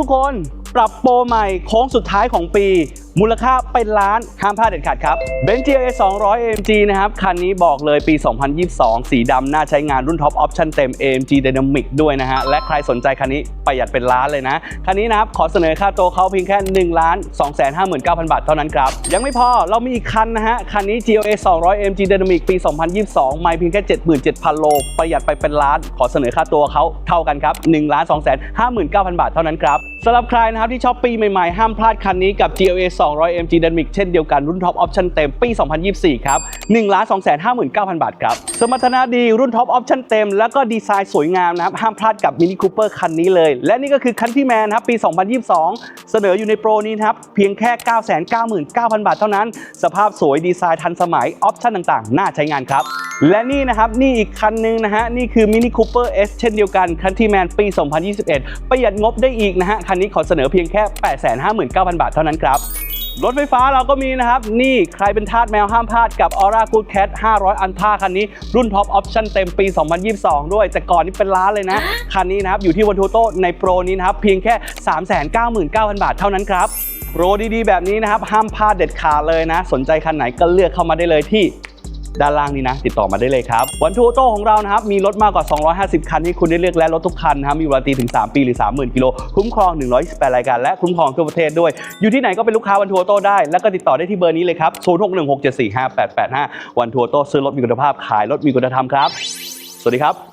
ทุกๆคน ปรับโปรใหม่โค้งสุดท้ายของปี มูลค่าเป็นล้านห้ามพลาดเด็ดขาดครับ b e n z GLA 200 AMG นะครับ คันนี้บอกเลยปี 2022 สีดำน่าใช้งานรุ่นท็อปออปชั่นเต็ม AMG Dynamic ด้วยนะฮะ และใครสนใจคันนี้ประหยัดเป็นล้านเลยนะ คันนี้นะครับ ขอเสนอค่าตัวเขาเพียงแค่1ล้าน2 5 9 0 0 0 บาทเท่านั้นครับ ยังไม่พอเรามีอีกคันนะฮะ คันนี้ GLA 200 AMG Dynamic ปี 2022 ไม่เพียงแค่ 77,000 โล ประหยัดไปเป็นล้าน ขอเสนอค่าตัวเขาเท่ากันครับ1ล้าน2 5 9 0 0 0 บาทเท่านั้นครับสำหรับใครนะครับที่ชอบปีใหม่ๆ ห้ามพลาดคันนี้กับ GLA 200 MG Dynamic เช่นเดียวกันรุ่นท็อปออปชั่นเต็มปี 2024 ครับ1ล้าน2 5 9 0 0 0 บาทครับ สมรรถนะดีรุ่นท็อปออปชั่นเต็ม แล้วก็ดีไซน์สวยงามนะครับ ห้ามพลาดกับ Mini Cooper คันนี้เลย และนี่ก็คือคันที่แมนครับปี 2022 เสนออยู่ในโปรนี้ครับ เพียงแค่ 999,000 บาทเท่านั้น สภาพสวยดีไซน์ทันสมัยออปชั่นต่างๆ น่าใช้งานครับ และนี่นะครับนี่อีกคันหนึงนะฮะนี่คือ Mini Cooper S เช่นเดียวกันคันที่แมนปี 2021 ประหยัดงบได้อีกนะฮะคันนี้ขอเสนอเพียงแค่ 859,000 บาทเท่านั้นครับรถไฟฟ้าเราก็มีนะครับ นี่ใครเป็นทาสแมวห้ามพลาดกับ Aura Good Cat 500 อันท่าคันนี้ รุ่นท็อปออปชั่นเต็มปี 2022 ด้วย แต่ก่อนนี้เป็นล้านเลยนะ คันนี้นะครับ อยู่ที่วันทูโตในโปรนี้นะครับ เพียงแค่ 399,000 บาทเท่านั้นครับ โปรดีๆ แบบนี้นะครับ ห้ามพลาดเด็ดขาดเลยนะ สนใจคันไหนก็เลือกเข้ามาได้เลยที่ ด้านล่างนี้นะ ติดต่อมาได้เลยครับ วันทูโต้ของเรานะครับ มีรถมากกว่า 250 คันให้คุณได้เลือกและรถทุกคันนะครับมีวารันตีถึง 3 ปีหรือ 30,000 กิโล คุ้มครอง128รายการ และคุ้มครองทั่วประเทศด้วย อยู่ที่ไหนก็เป็นลูกค้าวันทัวโต้ได้ แล้วก็ติดต่อได้ที่เบอร์นี้เลยครับ0616745885วันทัวโต้ซื้อรถมีคุณภาพขายรถมีคุณธรรมครับ สวัสดีครับ